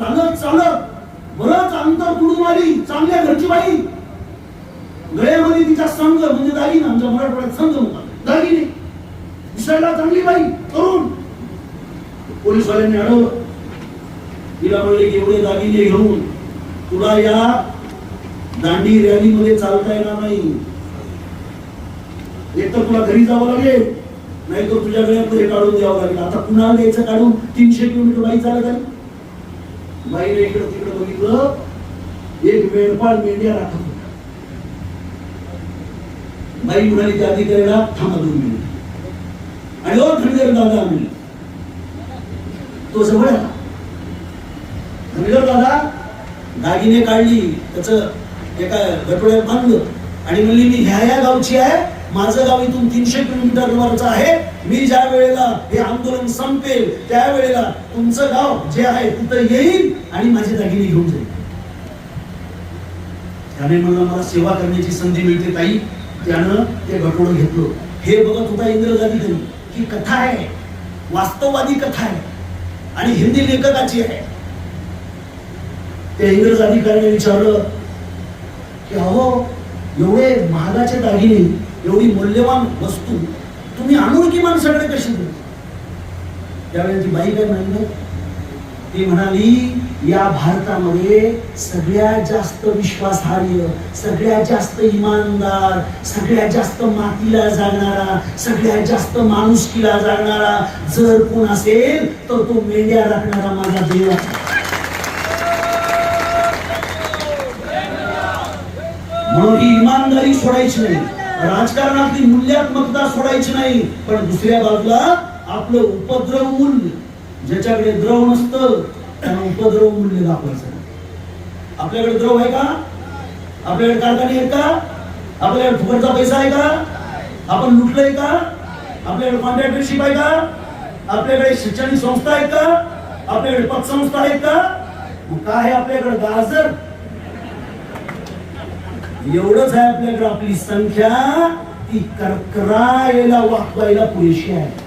चालत चालत. बरंच अंतर तुडून आली चांगल्या घरची बाई. गळ्यामध्ये तिचा संघ म्हणजे दागिन आमच्या मराठवाड्यात संघ होता. दागिने. दिसायला चांगली बाई तरुण. पोलीसवाल्यांनी अडवलं. तिला म्हणले की एवढे दागिने घेऊन तुला या दांडी रॅलीमध्ये चालता येणार नाही. एक तर तुला घरी जावं लागेल नाही तर तुझ्या गळ्यात हे काढून द्यावं लागेल. आता पुन्हा द्यायचं काढून? तीनशे किलोमीटर बाई चालत आली. बाईने इकडं तिकडं बघितलं एक मेंढपाळ मेंढ्या राखत होता. बाई म्हणाली त्या अधिकाऱ्याला थांबा दोन मिनिट. आणि ओ धनगर दादा म्हणले तो जवळ आला धनगर दादा दागिने काढली त्याच एका गटोड्यात बांधलं आणि म्हणली मी ह्या ह्या गावची आहे माझं गाव इथून तीनशे किलोमीटर वरचं आहे. मी ज्या वेळेला हे आंदोलन संपेल त्यावेळेला तुमचं गाव जे आहे तिथं येईल आणि माझे दागिने घेऊन जाईल. त्याने मला मला सेवा करण्याची संधी मिळते ताई. त्यानं ते घटोडं घेतलं. हे बघत होता इंग्रज अधिकारी ही कथा आहे. वास्तववादी कथा आहे. आणि हिंदी लेखकाची आहे. त्या इंग्रज अधिकाऱ्याने विचारलं की अहो एवढे महागाचे दागिने एवढी मूल्यवान वस्तू तुम्ही अनो किमान सगळे कशी दिली त्यावेळी ती बाई काय म्हणाली ती म्हणाली या भारतामध्ये सगळ्यात जास्त विश्वासार्ह सगळ्यात जास्त इमानदार सगळ्यात जास्त मातीला जागणारा सगळ्यात जास्त माणुसकीला जागणारा जर कोण असेल तर तो मेंढ्या राखणारा माझा देव आहे. म्हणून ही इमानदारी सोडायची नाही. राजकारणातली मूल्यात्मकता सोडायची नाही पण दुसऱ्या बाजूला आपलं उपद्रव मूल्य ज्याच्याकडे द्रव नसतं त्यांना उपद्रव मूल्य दाखवायचं. आपल्याकडे द्रव आहे का? आपल्याकडे कारखाने आहेत का? आपल्याकडे फुकटचा पैसा आहे का? आपण लुटलंय का? आपल्याकडे कॉन्ट्रॅक्टरशिप आहे का? आपल्याकडे शैक्षणिक संस्था आहेत का? आपल्याकडे पतसंस्था आहेत का? मग काय आहे आपल्याकडे गाजर? एवढंच आहे आपल्याकडे आपली संख्या ती करकरायला वाकवायला पुरेशी आहे.